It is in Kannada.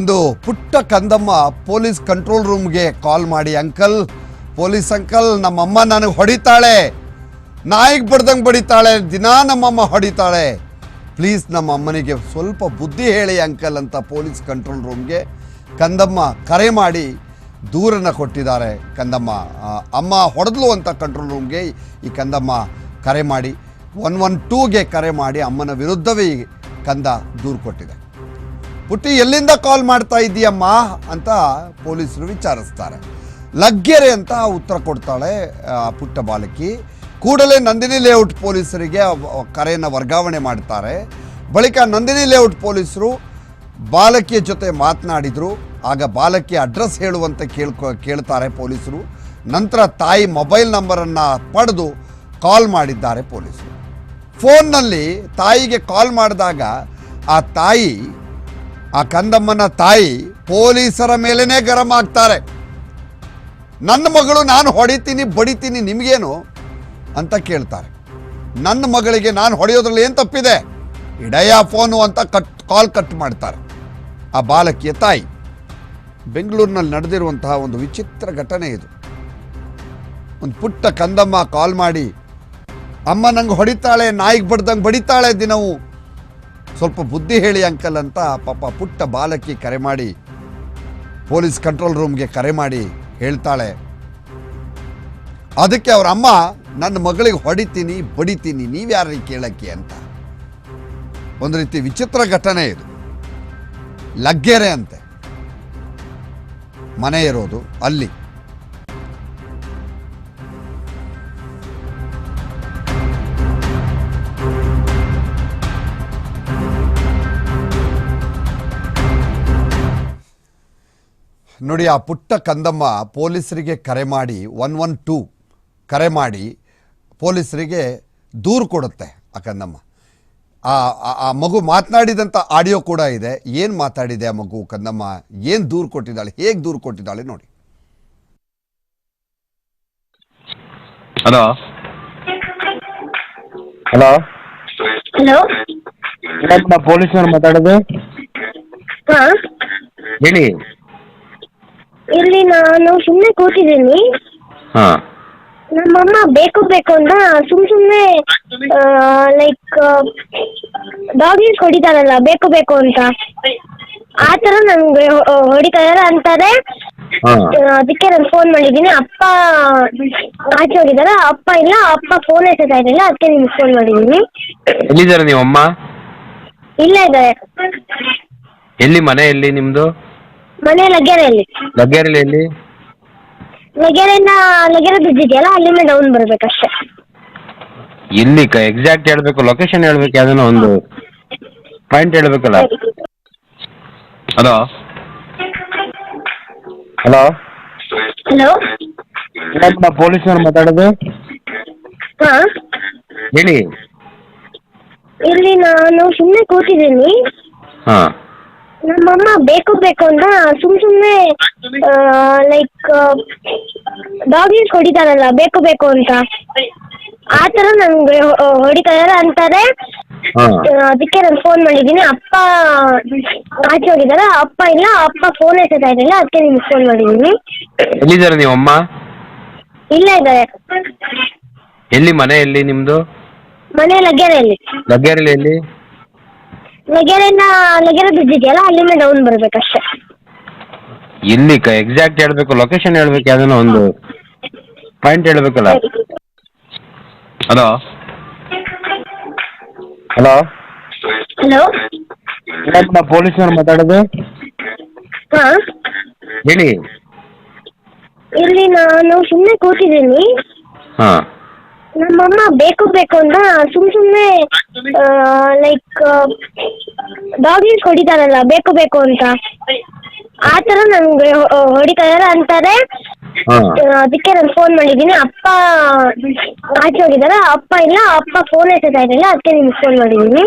ಒಂದು ಪುಟ್ಟ ಕಂದಮ್ಮ ಪೊಲೀಸ್ ಕಂಟ್ರೋಲ್ ರೂಮ್ಗೆ ಕಾಲ್ ಮಾಡಿ, ಅಂಕಲ್, ಪೊಲೀಸ್ ಅಂಕಲ್, ನಮ್ಮಮ್ಮ ನನಗೆ ಹೊಡಿತಾಳೆ. ನಾಯಿಗೆ ಬಡ್ದಂಗೆ ಬಡಿತಾಳೆ. ದಿನಾ ನಮ್ಮಮ್ಮ ಹೊಡಿತಾಳೆ. ಪ್ಲೀಸ್ ನಮ್ಮ ಅಮ್ಮನಿಗೆ ಸ್ವಲ್ಪ ಬುದ್ಧಿ ಹೇಳಿ, ಅಂಕಲ್, ಅಂತ ಪೊಲೀಸ್ ಕಂಟ್ರೋಲ್ ರೂಮ್ಗೆ ಕಂದಮ್ಮ ಕರೆ ಮಾಡಿ ದೂರನ್ನು ಕೊಟ್ಟಿದ್ದಾರೆ. ಕಂದಮ್ಮ ಅಮ್ಮ ಹೊಡೆದ್ಲು ಅಂತ ಕಂಟ್ರೋಲ್ ರೂಮ್ಗೆ ಈ ಕಂದಮ್ಮ ಕರೆ ಮಾಡಿ, ಒನ್ ಒನ್ ಟೂಗೆ ಕರೆ ಮಾಡಿ ಅಮ್ಮನ ವಿರುದ್ಧವೇ ಈ ಕಂದ ದೂರು ಕೊಟ್ಟಿದೆ. ಪುಟ್ಟಿ, ಎಲ್ಲಿಂದ ಕಾಲ್ ಮಾಡ್ತಾ ಇದೀಯಮ್ಮ ಅಂತ ಪೊಲೀಸರು ವಿಚಾರಿಸ್ತಾರೆ. ಲಗ್ಗೆರೆ ಅಂತ ಉತ್ತರ ಕೊಡ್ತಾಳೆ ಪುಟ್ಟ ಬಾಲಕಿ. ಕೂಡಲೇ ನಂದಿನಿ ಲೇಔಟ್ ಪೊಲೀಸರಿಗೆ ಕರೆಯನ್ನು ವರ್ಗಾವಣೆ ಮಾಡ್ತಾರೆ. ಬಳಿಕ ನಂದಿನಿ ಲೇಔಟ್ ಪೊಲೀಸರು ಬಾಲಕಿಯ ಜೊತೆ ಮಾತನಾಡಿದರು. ಆಗ ಬಾಲಕಿಯ ಅಡ್ರೆಸ್ ಹೇಳುವಂತೆ ಕೇಳ್ಕೊ, ಕೇಳ್ತಾರೆ ಪೊಲೀಸರು. ನಂತರ ತಾಯಿ ಮೊಬೈಲ್ ನಂಬರನ್ನು ಪಡೆದು ಕಾಲ್ ಮಾಡಿದ್ದಾರೆ ಪೊಲೀಸರು. ಫೋನ್ನಲ್ಲಿ ತಾಯಿಗೆ ಕಾಲ್ ಮಾಡಿದಾಗ ಆ ತಾಯಿ ಆ ಕಂದಮ್ಮನ ತಾಯಿ ಪೊಲೀಸರ ಮೇಲೇ ಗರಂ ಆಗ್ತಾರೆ. ನನ್ನ ಮಗಳು ನಾನು ಹೊಡಿತೀನಿ, ಬಡಿತೀನಿ, ನಿಮಗೇನು ಅಂತ ಕೇಳ್ತಾರೆ. ನನ್ನ ಮಗಳಿಗೆ ನಾನು ಹೊಡೆಯೋದ್ರಲ್ಲಿ ಏನು ತಪ್ಪಿದೆ? ಇಡಯ ಫೋನು ಅಂತ ಕಟ್, ಕಾಲ್ ಕಟ್ ಮಾಡ್ತಾರೆ. ಆ ಬಾಲಕಿಯ ತಾಯಿ. ಬೆಂಗಳೂರಿನಲ್ಲಿ ನಡೆದಿರುವಂತಹ ಒಂದು ವಿಚಿತ್ರ ಘಟನೆ ಇದು. ಒಂದು ಪುಟ್ಟ ಕಂದಮ್ಮ ಕಾಲ್ ಮಾಡಿ, ಅಮ್ಮ ನಂಗೆ ಹೊಡಿತಾಳೆ, ನಾಯಿಗೆ ಬಡ್ದಂಗೆ ಬಡಿತಾಳೆ ದಿನವೂ. ಸ್ವಲ್ಪ ಬುದ್ಧಿ ಹೇಳಿ ಅಂಕಲ್ ಅಂತ ಪಾಪ ಪುಟ್ಟ ಬಾಲಕಿ ಕರೆ ಮಾಡಿ, ಪೊಲೀಸ್ ಕಂಟ್ರೋಲ್ ರೂಮ್ಗೆ ಕರೆ ಮಾಡಿ ಹೇಳ್ತಾಳೆ. ಅದಕ್ಕೆ ಅವ್ರ ಅಮ್ಮ, ನನ್ನ ಮಗಳಿಗೆ ಹೊಡಿತೀನಿ, ಬಡಿತೀನಿ ನೀವ್ಯಾರೀ ಕೇಳಕ್ಕೆ ಅಂತ. ಒಂದು ರೀತಿ ವಿಚಿತ್ರ ಘಟನೆ ಇದು. ಲಗ್ಗೆರೆ ಅಂತೆ. ಮನೆ ಇರೋದು ಅಲ್ಲಿ. ನೋಡಿ ಆ ಪುಟ್ಟ ಕಂದಮ್ಮ ಪೊಲೀಸರಿಗೆ ಕರೆ ಮಾಡಿ ಒನ್ ಒನ್ ಟೂ ಕರೆ ಮಾಡಿ ಪೊಲೀಸರಿಗೆ ದೂರು ಕೊಡುತ್ತೆ ಆ ಕಂದಮ್ಮ. ಆ ಆ- ಮಗು ಮಾತನಾಡಿದಂಥ ಆಡಿಯೋ ಕೂಡ ಇದೆ. ಏನು ಮಾತಾಡಿದೆ ಆ ಮಗು ಕಂದಮ್ಮ? ಏನು ದೂರು ಕೊಟ್ಟಿದ್ದಾಳೆ? ಹೇಗೆ ದೂರು ಕೊಟ್ಟಿದ್ದಾಳೆ ನೋಡಿ. ಹಲೋ. ಹಲೋ. ಹಲೋ. ಪೊಲೀಸ್ನವ್ರು ಮಾತಾಡೋದು? ಹಾ. ಹೇಳಿ. ಇಲ್ಲಿ ನಾನು ಸುಮ್ಮನೆ ಕೂತಿದ್ದೀನಿ. ಹಾ. ನಮ್ಮಮ್ಮ ಬೇಕು ಬೇಕು ಅಂತ ಸುಮ್ ಸುಮ್ಮನೆ ಲೈಕ್ ಡಾಗ್ಲಿಸ್ ಹೊಡಿತಾರಲ್ಲ ಬೇಕು ಬೇಕು ಅಂತ. ಆ ಥರ ನನಗೆ ಹೊಡಿತಾ ಇದಾರೆ ಅಂತಾರೆ. ಹಾಂ. ಅದಕ್ಕೆ ನಾನು ಫೋನ್ ಮಾಡಿದ್ದೀನಿ. ಅಪ್ಪ ಆಚೆ ಹೋಗಿದ್ದಾರೆ? ಅಪ್ಪ ಇಲ್ಲ ಅಪ್ಪ ಫೋನ್ ಎತ್ತುತ್ತಾ ಇರಲಿಲ್ಲ ಅದಕ್ಕೆ ನಿಮ್ಗೆ ಫೋನ್ ಮಾಡಿದ್ದೀನಿ. ಎಲ್ಲಿದ್ದಾರೆ ನೀವು ಅಮ್ಮ ಇಲ್ಲೇ ಇದ್ದಾರೆ. ಎಲ್ಲಿ ಮನೆ ಎಲ್ಲಿ ನಿಮ್ಮದು ಮನೆ ಲಗ್ಗೆರೆಯಲ್ಲಿ ಲಗ್ಗೆರೆಯಲ್ಲಿ ಎಲ್ಲಿ? ಲಗ್ಗೆರೆಯಿಂದ ಲಗ್ಗೆರೆ ಬ್ರಿಡ್ಜ್ ಇದೆಯಲ್ಲ ಅಲ್ಲಿಂದ ಡೌನ್ ಬರ್ಬೇಕಷ್ಟೇ. ಇಲ್ಲಿ ಎಕ್ಸಾಕ್ಟ್ ಹೇಳಬೇಕು ಲೊಕೇಶನ್ ಹೇಳ್ಬೇಕು ಯಾವ್ದಾನ ಒಂದು ಪಾಯಿಂಟ್ ಹೇಳ್ಬೇಕಲ್ಲ. ಹಲೋ ಹಲೋ ಹಲೋ ನಾ ಪೊಲೀಸ್ನವ್ರು ಮಾತಾಡೋದು? ಹಾ? ಹೇಳಿ. ಇಲ್ಲಿ ನಾನು ಸುಮ್ಮನೆ ಕೂತಿದ್ದೀನಿ. ಹಾಂ. ನಮ್ಮಮ್ಮ ಬೇಕು ಬೇಕು ಅಂತ ಸುಮ್ ಸುಮ್ನೆ ಲೈಕ್ ಡಾಗಿಸ್ ಹೊಡಿತಾರಲ್ಲ ಬೇಕು ಬೇಕು ಅಂತ. ಆ ಥರ ನನಗೆ ಅಂತಾರೆ. ಹಾಂ. ಅದಕ್ಕೆ ನಾನು ಫೋನ್ ಮಾಡಿದ್ದೀನಿ. ಅಪ್ಪ ಆಚೆ ಹೋಗಿದಾರ ಅಪ್ಪ ಇಲ್ಲ ಅಪ್ಪ ಫೋನ್ ಎತ್ತಾ ಇರಲಿಲ್ಲ ಅದಕ್ಕೆ ನಿಮ್ಗೆ ಫೋನ್ ಮಾಡಿದ್ದೀನಿ. ಎಲ್ಲಿದ್ದಾರೆ ನೀವು ಅಮ್ಮ? ಇಲ್ಲೇ ಇದ್ದಾರೆ. ಎಲ್ಲಿ ಮನೆ ಎಲ್ಲಿ ನಿಮ್ಮದು ಮನೆ ಲಗ್ಗೆರೆಯಲ್ಲಿ ಲಗ್ಗೆರೆಯಲ್ಲಿ ಎಲ್ಲಿ? ಲಗ್ಗೆರೆಯಿಂದ ಲಗೆರೆ ಬ್ರಿಡ್ಜ್ ಇದೆಯಲ್ಲ ಅಲ್ಲಿಂದ ಡೌನ್ ಬರ್ಬೇಕಷ್ಟೇ. ಅಷ್ಟೇ ಕ ಎಕ್ಸಾಕ್ಟ್ ಹೇಳ್ಬೇಕು ಲೊಕೇಶನ್ ಹೇಳ್ಬೇಕು ಯಾವ್ದಾನ ಒಂದು ಪಾಯಿಂಟ್ ಹೇಳ್ಬೇಕಲ್ಲ. ಹಲೋ ಹಲೋ ಹಲೋ ನಾ ಪೊಲೀಸ್ನವ್ರು ಮಾತಾಡೋದು? ಹಾ? ಹೇಳಿ. ಇಲ್ಲಿ ನಾನು ಸುಮ್ಮನೆ ಕೂತಿದ್ದೀನಿ. ಹಾಂ. ನಮ್ಮಮ್ಮ ಬೇಕು ಬೇಕು ಅಂತ ಸುಮ್ ಸುಮ್ನೆ ಲೈಕ್ ಡಾಗ್ಲಿಂಗ್ ಹೊಡಿತಾರಲ್ಲ ಬೇಕು ಬೇಕು ಅಂತ. ಆ ತರ ನನಗೆ ಹೊಡಿತಾ ಅಂತಾರೆ. ಅದಕ್ಕೆ ನಾನು ಫೋನ್ ಮಾಡಿದೀನಿ ಅಪ್ಪ ಆಚೆ ಹೋಗಿದಾರ ಅಪ್ಪ ಇಲ್ಲ ಅಪ್ಪ ಫೋನ್ ಎತ್ತಾ ಇರಲಿಲ್ಲ ಅದಕ್ಕೆ ನಿಮ್ಗೆ ಫೋನ್ ಮಾಡಿದ್ದೀನಿ.